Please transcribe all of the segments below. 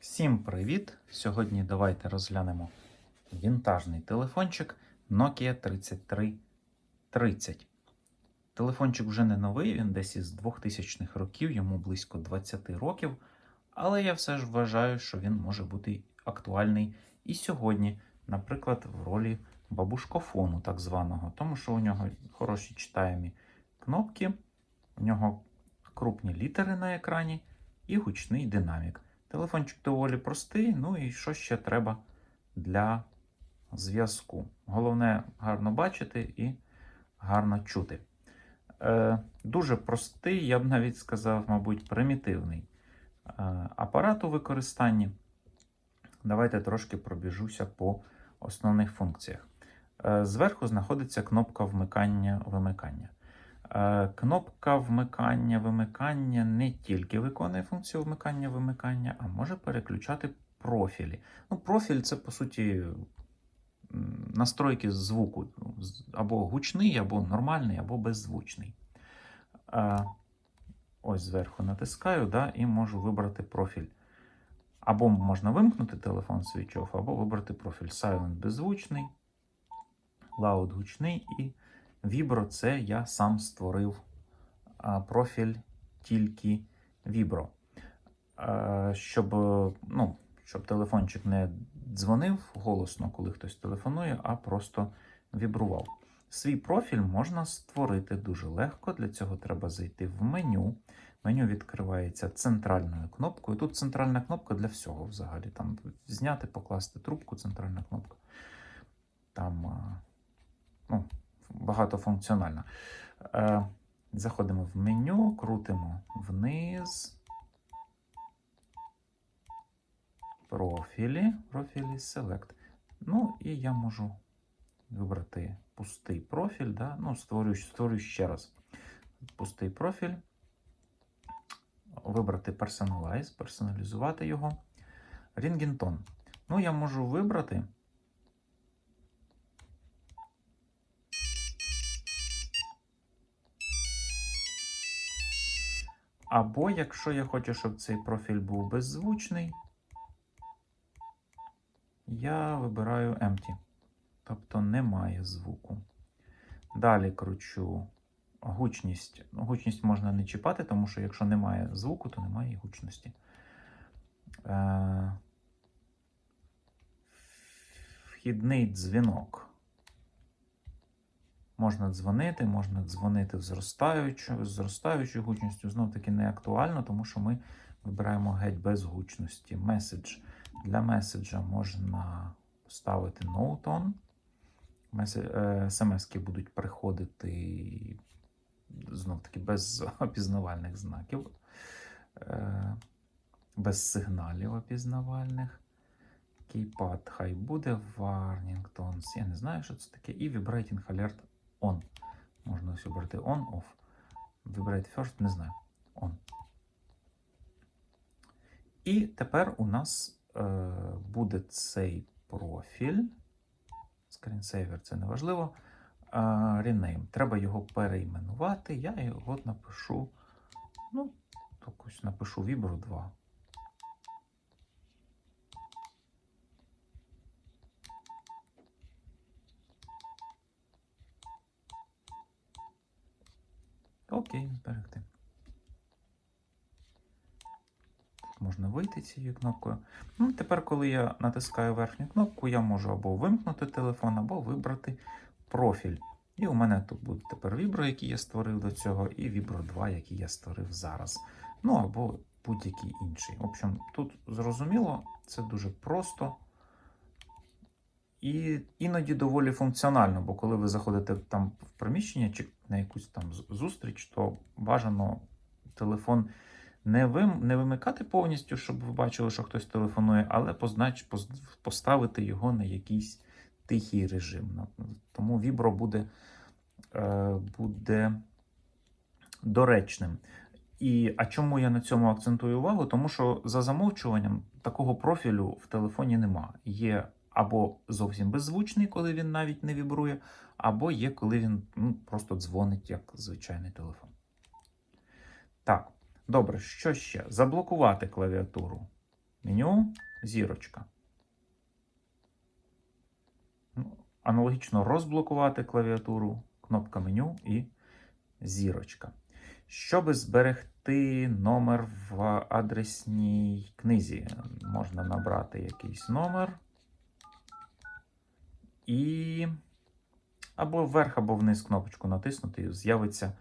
Всім привіт! Сьогодні давайте розглянемо вінтажний телефончик Nokia 3330. Телефончик вже не новий, він десь із 2000-х років, йому близько 20 років. Але я все ж вважаю, що він може бути актуальний і сьогодні, наприклад, в ролі бабушкофону, так званого, тому що у нього хороші читаємі кнопки, у нього крупні літери на екрані і гучний динамік. Телефончик доволі простий, ну і що ще треба для зв'язку. Головне гарно бачити і гарно чути. Е, Дуже простий, я б навіть сказав, мабуть, примітивний е, апарат у використанні. Давайте трошки пробіжуся по основних функціях. Е, Зверху знаходиться кнопка вмикання-вимикання. Е, Кнопка вмикання-вимикання не тільки виконує функцію вмикання-вимикання, а може переключати профілі. Ну, Профіль це, по суті, настройки звуку. Або гучний, або нормальний, або беззвучний. Е, Ось зверху натискаю да, і можу вибрати профіль. Або можна вимкнути телефон off, або вибрати профіль. Silent беззвучний, Loud гучний і Vibro це я сам створив профіль тільки. Е, Щоб, ну, щоб телефончик не дзвонив голосно, коли хтось телефонує, а просто вібрував. Свій профіль можна створити дуже легко. Для цього треба зайти в меню. Меню відкривається центральною кнопкою. Тут центральна кнопка для всього взагалі. Там зняти, покласти трубку, центральна кнопка. Там ну, багатофункціональна. Е, Заходимо в меню, крутимо вниз. Профілі, профілі Select. Ну, і я можу вибрати пустий профіль. Да? Ну, створюю, створюю ще раз. Пустий профіль. Вибрати Personalize, персоналізувати його. Ringtone. Ну, я можу вибрати. Або якщо я хочу, щоб цей профіль був беззвучний, я вибираю Empty. Тобто немає звуку. Далі кручу гучність. Гучність можна не чіпати, тому що якщо немає звуку, то немає і гучності. Е, Вхідний дзвінок. Можна дзвонити, можна дзвонити в зростаючою гучністю. Знов таки не актуально, тому що ми вибираємо геть без гучності. Меседж. Для меседжа можна ставити note on. смс будуть приходити знов таки без опізнавальних знаків, е, без сигналів опізнавальних. Кейпад хай буде, tones. Я не знаю, що це таке. І vibrating alert on. Можна ось обрати on, off. Vibrate first, не знаю. On. І тепер у нас е, буде цей профіль. Screensaver це не важливо. Е. Треба його перейменувати. Я його напишу. Ну, напишу Vibro 2. Окей, зберегти. Тут можна вийти цією кнопкою. Ну, тепер, коли я натискаю верхню кнопку, я можу або вимкнути телефон, або вибрати профіль. І у мене тут буде тепер Vibro, який я створив до цього, і Vibro 2, який я створив зараз. Ну або будь-який інший. В общем, тут зрозуміло, це дуже просто. І іноді доволі функціонально, бо коли ви заходите там в приміщення чи на якусь там зустріч, то бажано телефон не, вим, не вимикати повністю, щоб ви бачили, що хтось телефонує, але познач, поставити його на якийсь тихий режим. Тому Vibro буде, е, буде доречним. І, а чому я на цьому акцентую увагу? Тому що за замовчуванням такого профілю в телефоні нема. Є або зовсім беззвучний, коли він навіть не вібрує, або є, коли він ну, просто дзвонить як звичайний телефон. Так, добре, що ще? Заблокувати клавіатуру. меню, зірочка. Ну, Аналогічно розблокувати клавіатуру, кнопка меню і зірочка. Щоб зберегти номер в адресній книзі, можна набрати якийсь номер і або вверх, або вниз кнопочку натиснути, і з'явиться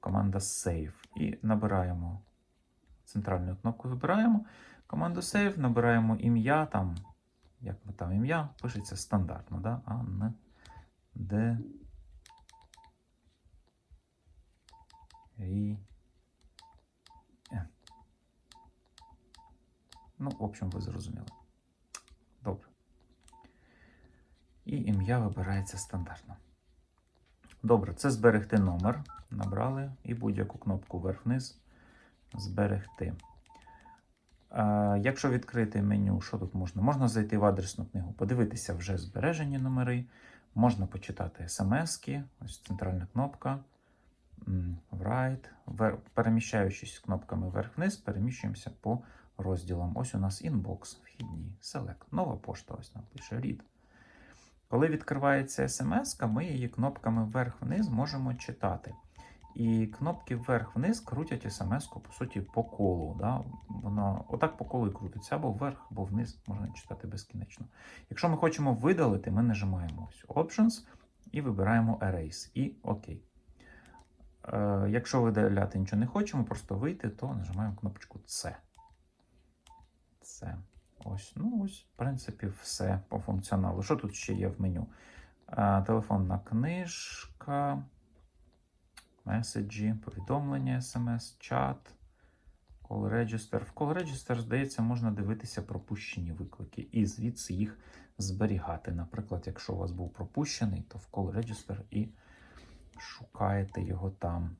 команда Save. І набираємо центральну кнопку вибираємо. Команду Save, набираємо ім'я, там, як ми там ім'я, пишеться стандартно, да? А, Н, Д, Рі, Н. Ну, в общем, ви зрозуміли. Добре. І ім'я вибирається стандартно. Добре, це зберегти номер. Набрали і будь-яку кнопку вверх-вниз зберегти. А, якщо відкрити меню, що тут можна? Можна зайти в адресну книгу, подивитися вже збережені номери, можна почитати смс-ки, ось центральна кнопка. Вер- Переміщаючись кнопками вверх-вниз, переміщуємося по розділам. Ось у нас інбокс, вхідні, Select. Нова пошта, ось нам пише Read. Коли відкривається смс, ми її кнопками вверх-вниз можемо читати. І кнопки вверх-вниз крутять смс-ку, по суті, по колу. Да? Воно отак по колу і крутиться, або вверх, або вниз, можна читати безкінечно. Якщо ми хочемо видалити, ми нажимаємо ось Options і вибираємо Erase і ОК. Е, якщо видаляти нічого не хочемо, просто вийти, то нажимаємо кнопочку C. Це. Ось, ну ось, в принципі, все по функціоналу. Що тут ще є в меню? Е, телефонна книжка меседжі, повідомлення, смс, чат, call register. В call register, здається, можна дивитися пропущені виклики і звідси їх зберігати. Наприклад, якщо у вас був пропущений, то в call register і шукаєте його там.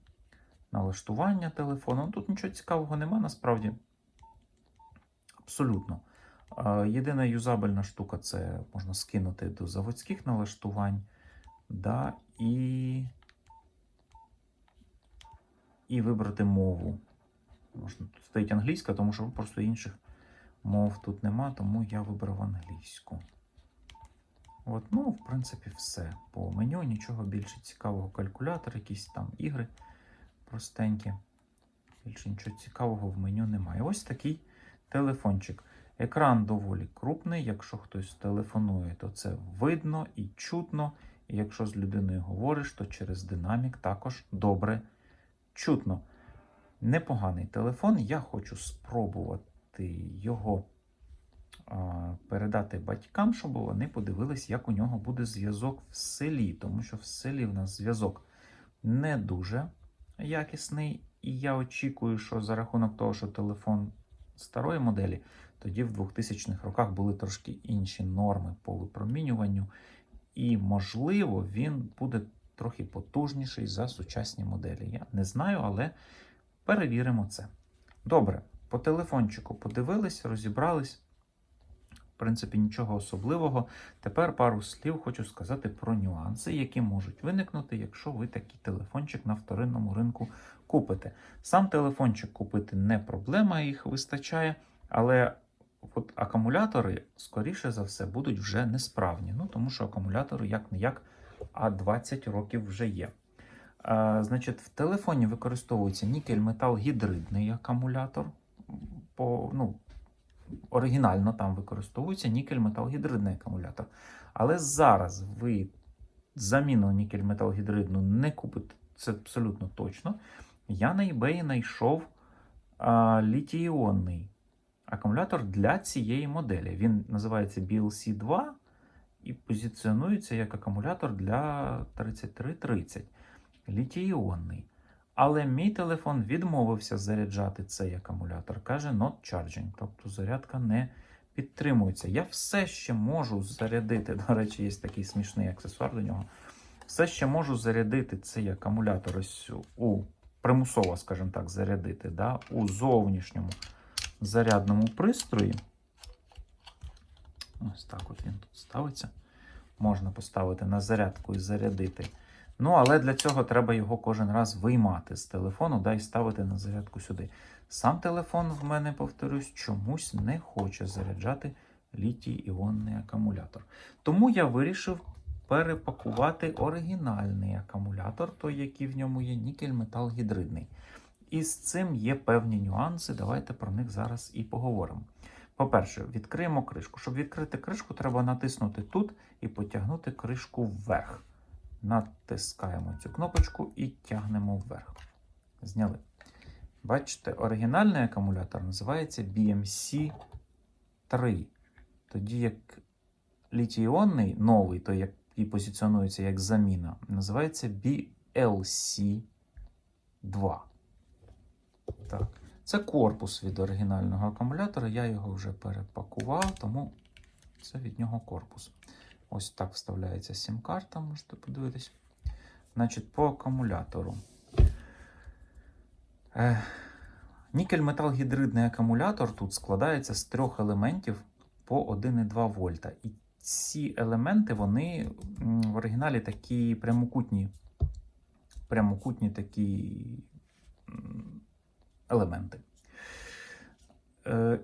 Налаштування телефону. Ну, Тут нічого цікавого нема, насправді. Абсолютно. Єдина юзабельна штука це можна скинути до заводських налаштувань. Да, і і вибрати мову. Можна тут стоїть англійська, тому що просто інших мов тут нема, тому я вибрав англійську. От, ну, в принципі, все. По меню нічого більше цікавого. Калькулятор, якісь там ігри простенькі. Більше нічого цікавого в меню немає. Ось такий телефончик. Екран доволі крупний. Якщо хтось телефонує, то це видно і чутно. І якщо з людиною говориш, то через динамік також добре чутно. Непоганий телефон. Я хочу спробувати його а, передати батькам, щоб вони подивились, як у нього буде зв'язок в селі. Тому що в селі в нас зв'язок не дуже якісний. І я очікую, що за рахунок того, що телефон старої моделі, тоді в 2000-х роках були трошки інші норми по випромінюванню. І, можливо, він буде трохи потужніший за сучасні моделі. Я не знаю, але перевіримо це. Добре, по телефончику подивились, розібрались. В принципі, нічого особливого. Тепер пару слів хочу сказати про нюанси, які можуть виникнути, якщо ви такий телефончик на вторинному ринку купите. Сам телефончик купити не проблема, їх вистачає, але от акумулятори, скоріше за все, будуть вже несправні. Ну, тому що акумулятори як-не-як, а 20 років вже є. А, значить, в телефоні використовується нікель-метал гідридний акумулятор. По, ну, оригінально там використовується нікель-метал гідридний акумулятор. Але зараз ви заміну нікель-метал гідридну не купите, це абсолютно точно. Я на eBay знайшов літій-іонний акумулятор для цієї моделі. Він називається BLC2 і позиціонується як акумулятор для 3330 літій-іонний. Але мій телефон відмовився заряджати цей акумулятор. Каже, not charging, тобто зарядка не підтримується. Я все ще можу зарядити. До речі, є такий смішний аксесуар до нього. Все ще можу зарядити цей акумулятор ось у примусово, скажімо так, зарядити да, у зовнішньому зарядному пристрої. Ось так от він тут ставиться. Можна поставити на зарядку і зарядити Ну, але для цього треба його кожен раз виймати з телефону да, і ставити на зарядку сюди. Сам телефон в мене, повторюсь, чомусь не хоче заряджати літій іонний акумулятор. Тому я вирішив перепакувати оригінальний акумулятор, той, який в ньому є, нікель метал гідридний. І з цим є певні нюанси. Давайте про них зараз і поговоримо. По-перше, відкриємо кришку. Щоб відкрити кришку, треба натиснути тут і потягнути кришку вверх. Натискаємо цю кнопочку і тягнемо вверх. Зняли. Бачите, оригінальний акумулятор називається BMC 3. Тоді як літій-іонний, новий, той, який позиціонується як заміна, називається BLC 2. Так. Це корпус від оригінального акумулятора. Я його вже перепакував, тому це від нього корпус. Ось так вставляється сім-карта, можете подивитись. Значить, по акумулятору. Е, Нікель метал гідридний акумулятор тут складається з трьох елементів по 1,2 вольта. І ці елементи, вони в оригіналі такі прямокутні, прямокутні такі елементи. Е,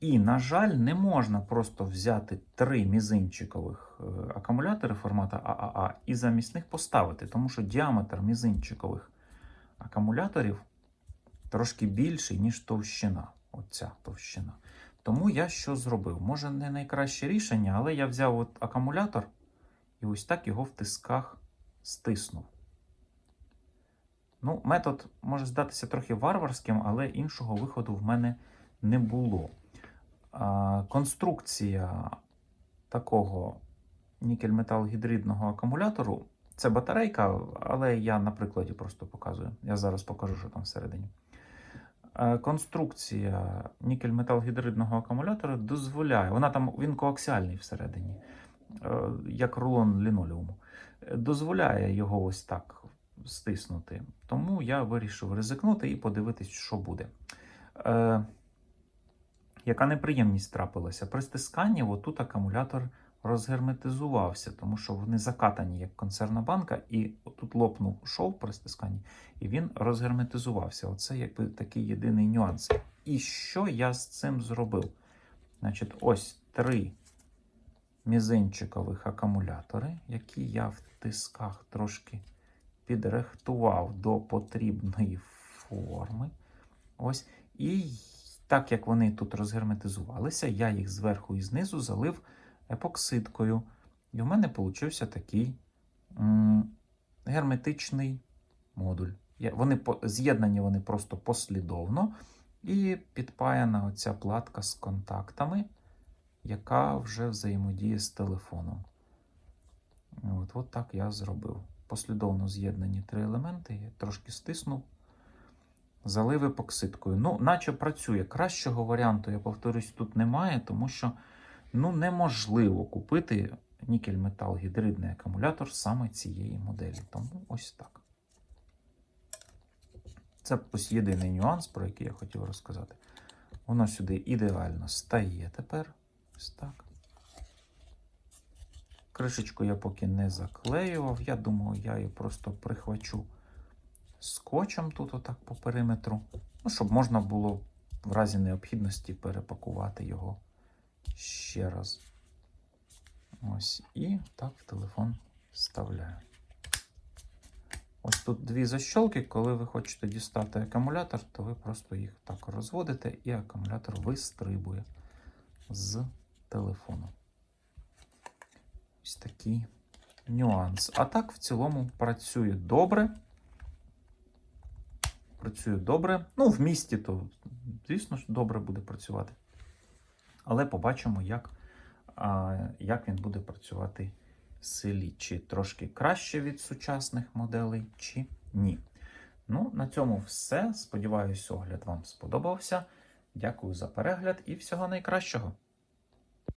і, на жаль, не можна просто взяти три мізинчикових е, акумулятори формату ААА і замість них поставити, тому що діаметр мізинчикових акумуляторів трошки більший, ніж товщина. Оця товщина. Тому я що зробив? Може, не найкраще рішення, але я взяв от акумулятор і ось так його в тисках стиснув. Ну, метод може здатися трохи варварським, але іншого виходу в мене не було. Конструкція такого нікель-метал-гідридного акумулятору це батарейка, але я на прикладі просто показую. Я зараз покажу, що там всередині. Конструкція нікель-метал-гідридного акумулятора дозволяє, вона там він коаксіальний всередині, е, як рулон лінолеуму, е, дозволяє його ось так стиснути. Тому я вирішив ризикнути і подивитись, що буде. Е, яка неприємність трапилася? При стисканні отут акумулятор розгерметизувався, тому що вони закатані як консервна банка, і тут лопнув шов при стисканні, і він розгерметизувався. Оце якби такий єдиний нюанс. І що я з цим зробив? Значить, ось три мізинчикових акумулятори, які я в тисках трошки підрихтував до потрібної форми. Ось. І так як вони тут розгерметизувалися, я їх зверху і знизу залив епоксидкою. І в мене получився такий герметичний модуль. Я, вони з'єднані вони просто послідовно. І підпаяна оця платка з контактами, яка вже взаємодіє з телефоном. От, от так я зробив. Послідовно з'єднані три елементи. Я трошки стиснув, залив епоксидкою. Ну, наче працює. Кращого варіанту, я повторюсь, тут немає, тому що ну, неможливо купити нікель-метал гідридний акумулятор саме цієї моделі. Тому ось так. Це ось єдиний нюанс, про який я хотів розказати. Воно сюди ідеально стає тепер. Ось так. Кришечку я поки не заклеював. Я думаю, я її просто прихвачу скотчем тут, отак по периметру. Ну, щоб можна було в разі необхідності перепакувати його ще раз. Ось. І так в телефон вставляю. Ось тут дві защолки. Коли ви хочете дістати акумулятор, то ви просто їх так розводите, і акумулятор вистрибує з телефону. Ось такий нюанс. А так, в цілому, працює добре. Працює добре. Ну, в місті, то, звісно ж, добре буде працювати. Але побачимо, як, а, як він буде працювати в селі. Чи трошки краще від сучасних моделей, чи ні. Ну, на цьому все. Сподіваюсь, огляд вам сподобався. Дякую за перегляд і всього найкращого.